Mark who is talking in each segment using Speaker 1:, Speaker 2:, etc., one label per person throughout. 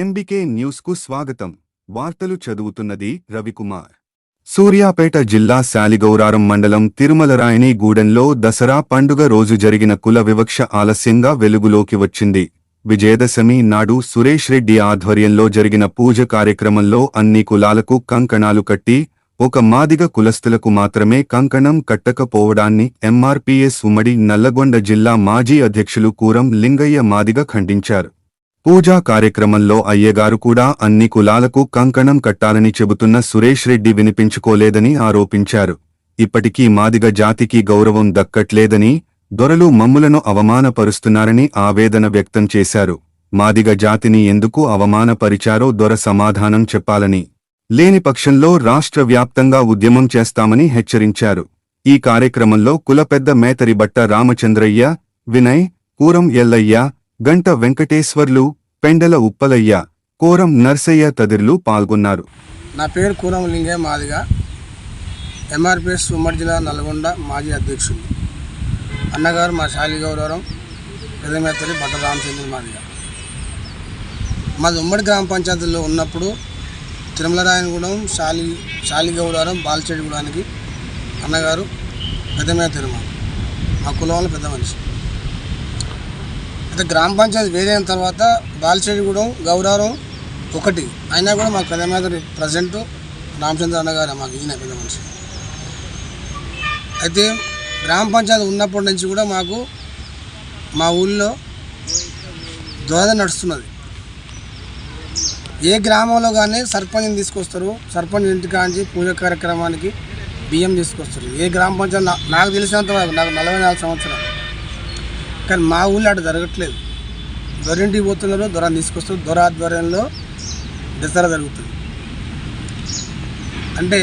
Speaker 1: MBK న్యూస్కు స్వాగతం. వార్తలు చదువుతున్నది రవికుమార్. సూర్యాపేట జిల్లా శాలిగౌరారం మండలం తిరుమలరాయని గూడెంలో దసరా పండుగ రోజు జరిగిన కుల వివక్ష ఆలస్యంగా వెలుగులోకి వచ్చింది. విజయదశమి నాడు సురేష్ రెడ్డి ఆధ్వర్యంలో జరిగిన పూజ కార్యక్రమంలో అన్ని కులాలకు కంకణాలు కట్టి ఒక మాదిగ కులస్తులకు మాత్రమే కంకణం కట్టకపోవడాన్ని ఎంఆర్పీఎస్ ఉమ్మడి నల్లగొండ జిల్లా మాజీ అధ్యక్షులు కూరం లింగయ్య మాదిగ ఖండించారు. పూజా కార్యక్రమంలో అయ్యగారు కూడా అన్ని కులాలకు కంకణం కట్టాలని చెబుతున్న సురేష్ రెడ్డి వినిపించుకోలేదని ఆరోపించారు. ఇప్పటికీ మాదిగ జాతికి గౌరవం దక్కట్లేదని దొరలు మమ్ములను అవమానపరుస్తున్నారని ఆవేదన వ్యక్తం చేశారు. మాదిగ జాతిని ఎందుకు అవమానపరిచారో దొర సమాధానం చెప్పాలని లేని పక్షంలో రాష్ట్ర వ్యాప్తంగా ఉద్యమం చేస్తామని హెచ్చరించారు. ఈ కార్యక్రమంలో కులపెద్ద మేతరిబట్ట రామచంద్రయ్య వినయ్ కూరం ఎల్లయ్య గంట వెంకటేశ్వర్లు పెండల ఉప్పలయ్య కోరం నర్సయ్య తదిరులు పాల్గొన్నారు.
Speaker 2: నా పేరు కూరం లింగయ్య మాదిగా. ఎంఆర్పిఎస్ ఉమ్మడి జిల్లా నల్గొండ మాజీ అధ్యక్షుడు. అన్నగారు మా శాలి గౌరవం పెదమేతలి బట్ట రామచంద్ర మాదిగా. మాది ఉమ్మడి గ్రామ పంచాయతీలో ఉన్నప్పుడు తిరుమలరాయనగూడెం శాలి శాలిగౌడవరం బాలచేడిగూడానికి అన్నగారు పెద్దమే తిరుమ మా కులంలో పెద్ద మనిషి. అయితే గ్రామ పంచాయతీ వేరైన తర్వాత బాలచేడిగూడెం గౌరవం ఒకటి. అయినా కూడా మాకు పెద్ద మీద ప్రజెంట్ రామచంద్ర అన్నగారు మాకు ఈయన పెద్ద మనిషి. అయితే గ్రామ పంచాయతీ ఉన్నప్పటి నుంచి కూడా మాకు మా ఊళ్ళో దోద నడుస్తున్నది. ఏ గ్రామంలో కానీ సర్పంచ్ని తీసుకొస్తారు సర్పంచ్ ఇంటికాంచి పూజ కార్యక్రమానికి బియ్యం తీసుకొస్తారు. ఏ గ్రామ పంచాయతీ నాకు తెలిసినంత వరకు నాకు నలభై నాలుగు సంవత్సరాలు. కానీ మా ఊళ్ళో అటు జరగట్లేదు. దొరింటికి పోతున్నారు దొర తీసుకొస్తారు. దొర ఆధ్వర్యంలో దసరా జరుగుతుంది. అంటే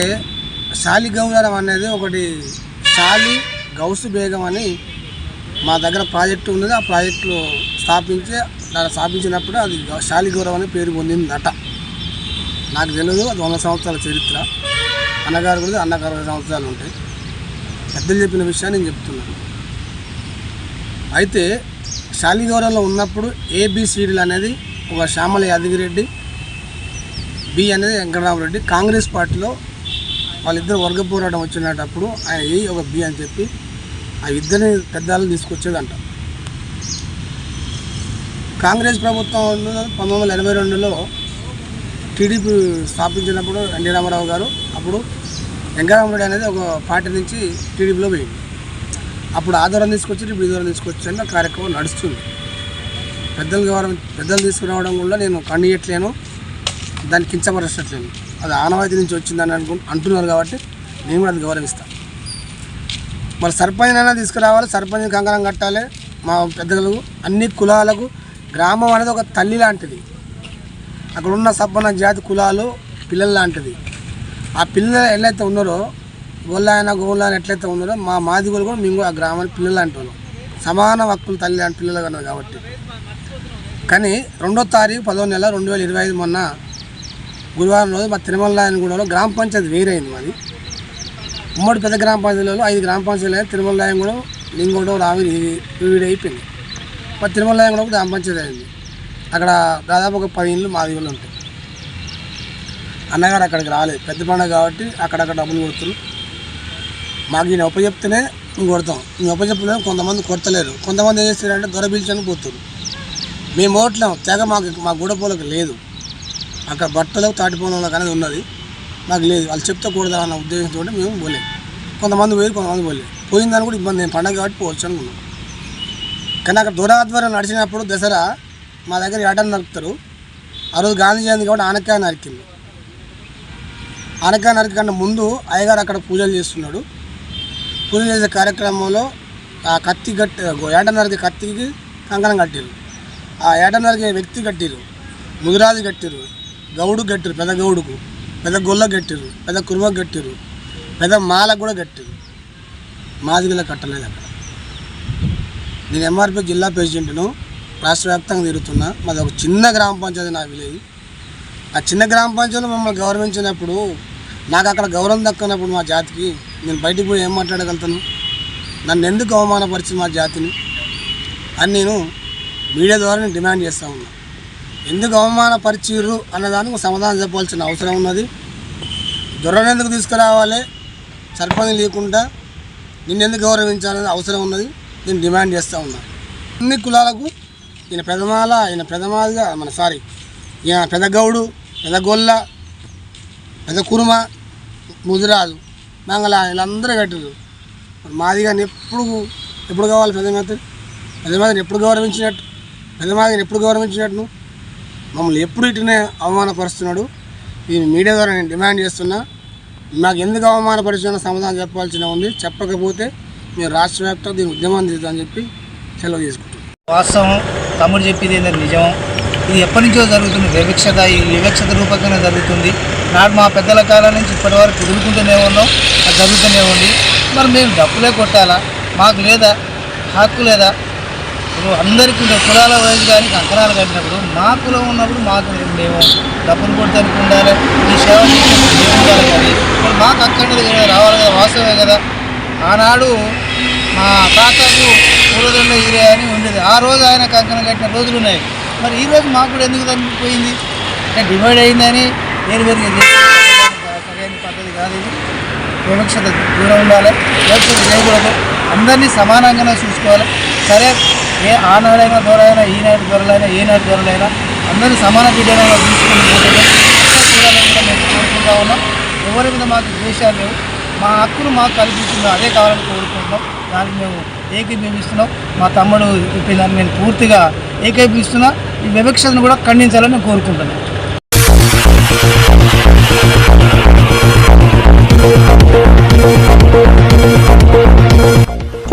Speaker 2: శాలి గౌరవం అనేది ఒకటి శాలి గౌసు బేగం అని మా దగ్గర ప్రాజెక్టు ఉన్నది. ఆ ప్రాజెక్టులో స్థాపించి దాన్ని స్థాపించినప్పుడు అది శాలి గౌరవం అనే పేరు పొందిందట. నాకు తెలియదు అది వంద సంవత్సరాల చరిత్ర. అన్నగారు కూడా అన్నగారు సంవత్సరాలు ఉంటాయి. పెద్దలు చెప్పిన విషయాన్ని నేను చెప్తున్నాను. అయితే శాలిగౌరంలో ఉన్నప్పుడు ఏబిసిడీలు అనేది ఒక శ్యామల యాదగిరెడ్డి బి అనేది వెంకటరామరెడ్డి కాంగ్రెస్ పార్టీలో వాళ్ళిద్దరు వర్గ పోరాటం వచ్చినప్పుడు ఆయన ఏ ఒక బి అని చెప్పి ఆ ఇద్దరిని పెద్దలను తీసుకొచ్చేదంట. కాంగ్రెస్ ప్రభుత్వం పంతొమ్మిది వందల ఎనభై రెండులో టీడీపీ స్థాపించినప్పుడు ఎన్టీ రామారావు గారు అప్పుడు వెంకటరామరెడ్డి అనేది ఒక పార్టీ నుంచి టీడీపీలో పోయింది అప్పుడు ఆ దూరం తీసుకొచ్చి ఇప్పుడు ఈ దూరం తీసుకొచ్చి అన్న కార్యక్రమం నడుస్తుంది. పెద్దలు గౌరవం పెద్దలు తీసుకురావడం కూడా నేను కన్నీయట్లేను దాన్ని కించపరచట్లేను. అది ఆనవాయితీ నుంచి వచ్చిందని అనుకు అంటున్నారు కాబట్టి నేను కూడా అది గౌరవిస్తాను మరి సర్పంచ్ అయినా తీసుకురావాలి సర్పంచ్ కంకణం కట్టాలి మా పెద్దలకు అన్ని కులాలకు గ్రామం అనేది ఒక తల్లి లాంటిది. అక్కడ ఉన్న సబ్బన జాతి కులాలు పిల్లలు లాంటిది. ఆ పిల్లలు ఎన్నైతే ఉన్నారో గొల్లాయన గోళ్ళాయన ఎట్లయితే ఉన్నారో మా మాదిగోలు కూడా మేము ఆ గ్రామానికి పిల్లలు అంటున్నాం. సమాన హక్కులు తల్లి అంటే పిల్లలు కన్నారు కాబట్టి. కానీ రెండో తారీఖు పదో నెల రెండు వేల ఇరవై ఐదు మొన్న గురువారం రోజు మా తిరుమలరాయనగూడలో గ్రామ పంచాయతీ వేరైంది మాది. ఉమ్మడి పెద్ద గ్రామ పంచాయతీలలో ఐదు గ్రామ పంచాయతీలు తిరుమలనాయనగూడెం లింగోడం రావిరి వీడి అయిపోయింది మా తిరుమలనాయనగూడెం గ్రామ పంచాయతీ అయింది. అక్కడ దాదాపు ఒక పది ఇళ్ళు మాది ఇళ్ళు ఉంటాయి. అన్నగారు అక్కడికి రాలేదు. పెద్ద పండుగ కాబట్టి అక్కడక్కడ డబ్బులు కొడుతున్నారు. మాకు ఈయన ఉపచెప్తేనే మేము కొడతాం. మేము ఉపచెప్పలేము కొంతమంది కొడతలేరు. కొంతమంది ఏం చేస్తారంటే దొర పీల్చని పోతారు మేము ఓట్లేం తెగ మాకు మా గూడపోలకు లేదు. అక్కడ బట్టలకు తాటిపోలంలో అనేది ఉన్నది. మాకు లేదు. వాళ్ళు చెప్తే కూడదా అన్న ఉద్దేశంతో మేము పోలేం. కొంతమంది పోయి కొంతమంది పోలేదు పోయిందని కూడా ఇబ్బంది నేను పండగ కాబట్టి పోవచ్చు అనుకున్నాం. కానీ అక్కడ దూరాధ్వర్యం నడిచినప్పుడు దసరా మా దగ్గర ఏటని నరుకుతారు ఆ రోజు గాంధీ జయంతి కాబట్టి ఆనకాయ నరికింది. ఆనకాయ నరికన్నా ముందు అయ్యగారు అక్కడ పూజలు చేస్తున్నాడు. పూజ కార్యక్రమంలో ఆ కత్తి కట్టి ఏటన్నరకి కత్తికి కంకణం కట్టిరు ఆ ఏటన్నరకి వ్యక్తి కట్టిరు ముదిరాజు కట్టిరు గౌడు కట్టిరు పెద్ద గౌడుకు పెద్ద గొల్ల కట్టిరు పెద్ద కురువ కట్టిరు పెద్ద మాలకు కూడా కట్టిరు మాదిగల కట్టలేదు అక్కడ. నేను ఎంఆర్పీ జిల్లా ప్రెసిడెంట్ను రాష్ట్ర వ్యాప్తంగా తిరుగుతున్నా. మాది ఒక చిన్న గ్రామ పంచాయతీ నా విలేజ్ ఆ చిన్న గ్రామ పంచాయతీలో మమ్మల్ని గౌరవించినప్పుడు నాకు అక్కడ గౌరవం దక్కనప్పుడు మా జాతికి నేను బయటికి పోయి ఏం మాట్లాడగలుగుతాను? నన్ను ఎందుకు అవమానపరిచింది మా జాతిని? అని నేను మీడియా ద్వారా నేను డిమాండ్ చేస్తూ ఉన్నా. ఎందుకు అవమానపరిచిర్రు అన్నదానికి సమాధానం చెప్పాల్సిన అవసరం ఉన్నది. దొరను ఎందుకు తీసుకురావాలి? సర్పంచ్ లేకుండా నిన్నెందుకు గౌరవించాలనే అవసరం ఉన్నది. నేను డిమాండ్ చేస్తూ ఉన్నా. అన్ని కులాలకు ఈయన పెదమాల ఈయన పెదమాలగా మన సారీ ఈయన పెదగౌడు పెదగొల్ల పెద్ద కురుమ ముదిరాజు మంగళ వీళ్ళందరూ కట్టారు మరి మాది కానీ ఎప్పుడు ఎప్పుడు కావాలి పెద్దమాతని పెద్దమాతని ఎప్పుడు గౌరవించినట్టు? పెద్దమాతని ఎప్పుడు గౌరవించినట్టు మమ్మల్ని ఎప్పుడు ఇటునే అవమానపరుస్తున్నాడు? ఈ మీడియా ద్వారా నేను డిమాండ్ చేస్తున్నా. మాకు ఎందుకు అవమానపరిచిన సమాధానం చెప్పాల్సిన ఉంది. చెప్పకపోతే మీరు రాష్ట్ర వ్యాప్తంగా దీని ఉద్యమం తీద్దామని చెప్పి సెలవు తీసుకుంటాం
Speaker 3: వాస్తవం. తమ్ముడు చెప్పింది ఏంటంటే నిజం. ఇది ఎప్పటి నుంచో జరుగుతుంది. వివక్షత ఈ వివక్షత రూపకంగా జరుగుతుంది. నాడు మా పెద్దల కాలం నుంచి ఇప్పటి వరకు కుదురుకుంటూనే ఉన్నాం అది జరుగుతూనే ఉంది. మరి మేము డబ్బులే కొట్టాలా? మాకు లేదా? హక్కు లేదా? ఇప్పుడు అందరికీ ఉండే కులాల వయసు కానీ కంకణాలు కట్టినప్పుడు మా కులం ఉన్నప్పుడు మాకు మేము డబ్బులు కొట్టడానికి ఉండాలి ఈ సేవ ఉండాలి కానీ మరి మాకు అక్కడది రావాలి కదా వాస్తవమే కదా. ఆనాడు మా తాతకు పూర్వదండ ఈరే అని ఉండేది. ఆ రోజు ఆయన కంకణం కట్టిన రోజులు ఉన్నాయి. మరి ఈ రోజు మాకు కూడా ఎందుకు తగ్గిపోయింది డివైడ్ అయిందని వేరు వేరుగా సరైన పద్ధతి కాదు ఇది. వివక్షత దూరం ఉండాలి. వివక్షత చేయకూడదు అందరినీ సమానంగానే చూసుకోవాలి. సరే ఏ ఆనాడైనా దూరైనా ఈనాటి దొరలైనా ఏనాటి దొరలైనా అందరినీ సమాన బిడ్డలైనా చూసుకుని కూడా మేము కోరుకుంటా ఉన్నాం. ఎవరి మీద మాకు ద్వేషాలు లేవు. మా హక్కును మాకు కల్పిస్తుందో అదే కావాలని కోరుకుంటున్నాం. దానికి మేము ఏకీభవిస్తున్నాం. మా తమ్ముడు చెప్పిందని నేను పూర్తిగా ఏకీభవిస్తున్నా. ఈ వివక్షతను కూడా ఖండించాలని నేను కోరుకుంటున్నాను